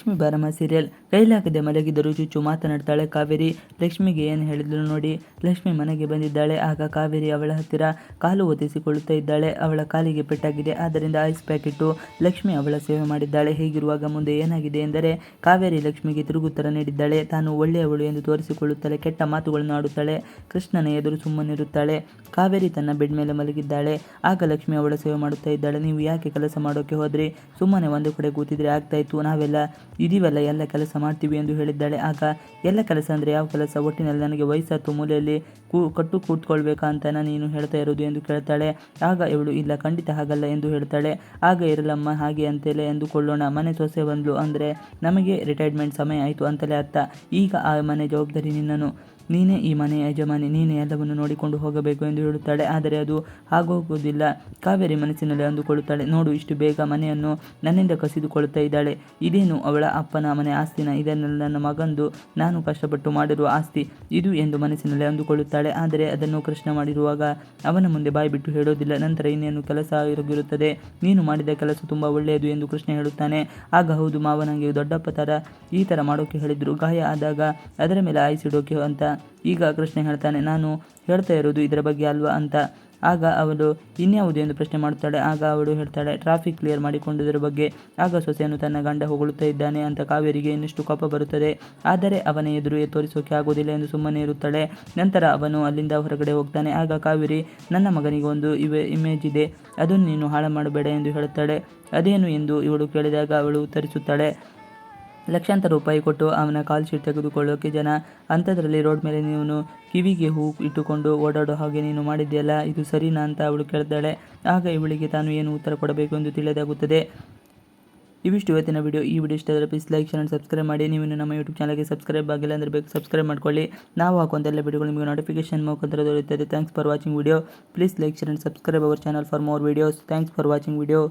ಲಕ್ಷ್ಮಿ ಬಾರಮ್ಮ ಸೀರಿಯಲ್ ಕೈಲಾಗದೆ ಮಲಗಿದರೂ ಚುಚ್ಚು ಮಾತನಾಡ್ತಾಳೆ ಕಾವೇರಿ. ಲಕ್ಷ್ಮಿಗೆ ಏನು ಹೇಳಿದ್ರು ನೋಡಿ. ಲಕ್ಷ್ಮಿ ಮನೆಗೆ ಬಂದಿದ್ದಾಳೆ. ಆಗ ಕಾವೇರಿ ಅವಳ ಹತ್ತಿರ ಕಾಲು ಒತ್ತಿಸಿಕೊಳ್ಳುತ್ತಾ ಇದ್ದಾಳೆ. ಅವಳ ಕಾಲಿಗೆ ಪೆಟ್ಟಾಗಿದೆ. ಆದ್ದರಿಂದ ಐಸ್ ಪ್ಯಾಕೆಟು ಲಕ್ಷ್ಮಿ ಅವಳ ಸೇವೆ ಮಾಡಿದ್ದಾಳೆ. ಹೀಗಿರುವಾಗ ಮುಂದೆ ಏನಾಗಿದೆ ಎಂದರೆ ಕಾವೇರಿ ಲಕ್ಷ್ಮಿಗೆ ತಿರುಗುತ್ತರ ನೀಡಿದ್ದಾಳೆ. ತಾನು ಒಳ್ಳೆಯವಳು ಎಂದು ತೋರಿಸಿಕೊಳ್ಳುತ್ತಾಳೆ ಕೆಟ್ಟ ಮಾತುಗಳನ್ನು ಆಡುತ್ತಾಳೆ. ಕೃಷ್ಣನ ಎದುರು ಸುಮ್ಮನಿರುತ್ತಾಳೆ ಕಾವೇರಿ ತನ್ನ ಬೆಡ್ ಮೇಲೆ ಮಲಗಿದ್ದಾಳೆ. ಆಗ ಲಕ್ಷ್ಮಿ ಅವಳ ಸೇವೆ ಮಾಡುತ್ತಾ ಇದ್ದಾಳೆ. ನೀವು ಯಾಕೆ ಕೆಲಸ ಮಾಡೋಕೆ ಹೋದ್ರಿ? ಸುಮ್ಮನೆ ಒಂದು ಕಡೆ ಕೂತಿದ್ರೆ ಆಗ್ತಾ ಇತ್ತು. ನಾವೆಲ್ಲ ಇದೀವಲ್ಲ ಎಲ್ಲ ಕೆಲಸ ಮಾಡ್ತೀವಿ ಎಂದು ಹೇಳಿದ್ದಾಳೆ. ಆಗ, ಎಲ್ಲ ಕೆಲಸ ಅಂದರೆ ಯಾವ ಕೆಲಸ? ಒಟ್ಟಿನಲ್ಲಿ ನನಗೆ ವಯಸ್ಸಾತು ಮೂಲೆಯಲ್ಲಿ ಕೂ, ಕಟ್ಟು ಕೂತ್ಕೊಳ್ಬೇಕಾ ಅಂತ ನೀನು ಹೇಳ್ತಾ ಇರೋದು ಎಂದು ಕೇಳ್ತಾಳೆ. ಆಗ ಇವಳು, ಇಲ್ಲ, ಖಂಡಿತ ಹಾಗಲ್ಲ ಎಂದು ಹೇಳ್ತಾಳೆ. ಆಗ, ಇರಲಮ್ಮ, ಹಾಗೆ ಅಂತಲೇ ಎಂದುಕೊಳ್ಳೋಣ. ಮನೆ ಸೊಸೆ ಬಂದ್ಲು ಅಂದರೆ ನಮಗೆ ರಿಟೈರ್ಮೆಂಟ್ ಸಮಯ ಆಯಿತು ಅಂತಲೇ ಅರ್ಥ. ಈಗ ಆ ಮನೆ ಜವಾಬ್ದಾರಿ ನಿನ್ನನು. ನೀನೇ ಈ ಮನೆಯ ಯಜಮಾನಿ, ನೀನೇ ಎಲ್ಲವನ್ನು ನೋಡಿಕೊಂಡು ಹೋಗಬೇಕು ಎಂದು ಹೇಳುತ್ತಾಳೆ. ಆದರೆ ಅದು ಆಗೋಗುವುದಿಲ್ಲ ಕಾವೇರಿ ಮನಸ್ಸಿನಲ್ಲಿ ಅಂದುಕೊಳ್ಳುತ್ತಾಳೆ. ನೋಡು, ಇಷ್ಟು ಬೇಗ ಮನೆಯನ್ನು ನನ್ನಿಂದ ಕಸಿದುಕೊಳ್ಳುತ್ತಾ ಇದ್ದಾಳೆ. ಇದೇನು ಅವಳ ಅಪ್ಪನ ಮನೆ ಆಸ್ತಿನ ಇದನ್ನೆಲ್ಲ ನನ್ನ ಮಗಂದು ನಾನು ಕಷ್ಟಪಟ್ಟು ಮಾಡಿರುವ ಆಸ್ತಿ ಇದು ಎಂದು ಮನಸ್ಸಿನಲ್ಲಿ ಅಂದುಕೊಳ್ಳುತ್ತಾಳೆ. ಆದರೆ ಅದನ್ನು ಕೃಷ್ಣ ಮಾಡಿರುವಾಗ ಅವನ ಮುಂದೆ ಬಾಯಿ ಬಿಟ್ಟು ಹೇಳೋದಿಲ್ಲ. ನಂತರ ಇನ್ನೇನು ಕೆಲಸ ಇರುಗಿರುತ್ತದೆ ನೀನು ಮಾಡಿದ ಕೆಲಸ ತುಂಬ ಒಳ್ಳೆಯದು ಎಂದು ಕೃಷ್ಣ ಹೇಳುತ್ತಾನೆ. ಆಗ ಹೌದು ಮಾವ ನನಗೆ ದೊಡ್ಡಪ್ಪ ಥರ ಈ ಥರ ಮಾಡೋಕೆ ಹೇಳಿದರು. ಗಾಯ ಆದಾಗ ಅದರ ಮೇಲೆ ಆಯಿಸಿಡೋಕೆ ಅಂತ ಈಗ ಕೃಷ್ಣ ಹೇಳ್ತಾನೆ. ನಾನು ಹೇಳ್ತಾ ಇರೋದು ಇದರ ಬಗ್ಗೆ ಅಲ್ವಾ ಅಂತ. ಆಗ ಅವಳು ಇನ್ಯಾವುದು ಎಂದು ಪ್ರಶ್ನೆ ಮಾಡುತ್ತಾಳೆ, ಆಗ ಅವಳು ಹೇಳ್ತಾಳೆ ಟ್ರಾಫಿಕ್ ಕ್ಲಿಯರ್ ಮಾಡಿಕೊಂಡಿದ್ದರ ಬಗ್ಗೆ. ಆಗ ಸೊಸೆಯನ್ನು ತನ್ನ ಗಂಡ ಹೊಗಳುತ್ತಾ ಇದ್ದಾನೆ, ಅಂತ ಕಾವೇರಿಗೆ ಇನ್ನಷ್ಟು ಕೋಪ ಬರುತ್ತದೆ. ಆದರೆ ಅವನ ಎದುರು ತೋರಿಸೋಕೆ ಆಗೋದಿಲ್ಲ ಎಂದು ಸುಮ್ಮನೆ ಇರುತ್ತಾಳೆ. ನಂತರ ಅವನು ಅಲ್ಲಿಂದ ಹೊರಗಡೆ ಹೋಗ್ತಾನೆ. ಆಗ ಕಾವೇರಿ, ನನ್ನ ಮಗನಿಗೆ ಒಂದು ಇವೆ ಇಮೇಜ್ ಇದೆ. ಅದನ್ನು ನೀನು ಹಾಳು ಮಾಡಬೇಡ ಎಂದು ಹೇಳುತ್ತಾಳೆ. ಅದೇನು ಎಂದು ಇವಳು ಕೇಳಿದಾಗ ಅವಳು ಉತ್ತರಿಸುತ್ತಾಳೆ. ಲಕ್ಷಾಂತರ ರೂಪಾಯಿ ಕೊಟ್ಟು ಅವನ ಕಾಲ್ ಶೀಟ್ ತೆಗೆದುಕೊಳ್ಳೋಕೆ ಜನ ಅಂಥದ್ರಲ್ಲಿ ರೋಡ್ ಮೇಲೆ ನೀನು ಕಿವಿಗೆ ಹೂ ಇಟ್ಟುಕೊಂಡು ಓಡಾಡೋ ಹಾಗೆ ನೀನು ಮಾಡಿದ್ಯಲ್ಲ ಇದು ಸರಿನಾ ಅಂತ ಅವಳು ಕೇಳ್ತಾಳೆ. ಆಗ ಇವಳಿಗೆ ತಾನು ಏನು ಉತ್ತರ ಕೊಡಬೇಕು ಎಂದು ತಿಳಿಯದಾಗುತ್ತದೆ. ಇವಿಷ್ಟು ಇವತ್ತಿನ ವಿಡಿಯೋ. ಈ ವಿಡಿಯೋ ಇಷ್ಟ ಆದರೆ ಪ್ಲೀಸ್ ಲೈಕ್ ಚಾನಲ್ ಸಬ್ಸ್ಕ್ರೈಬ್ ಮಾಡಿ. ನೀವು ನಮ್ಮ ಯೂಟ್ಯೂಬ್ ಚಾನಲ್ಗೆ ಸಬ್ಸ್ಕ್ರೈಬ್ ಆಗಿಲ್ಲ ಅಂದರೆ ಬೇಕು ಸಬ್ಸ್ಕ್ರೈಬ್ ಮಾಡ್ಕೊಳ್ಳಿ. ನಾವು ಹಾಕುವಂತೆಲ್ಲ ವಿಡಿಯೋಗಳು ನಿಮಗೆ ನೋಟಿಫಿಕೇಶನ್ ಮುಖಾಂತರ ದೊರೆಯುತ್ತದೆ. Thanks for watching video please like channel subscribe our channel for more videos thanks for watching video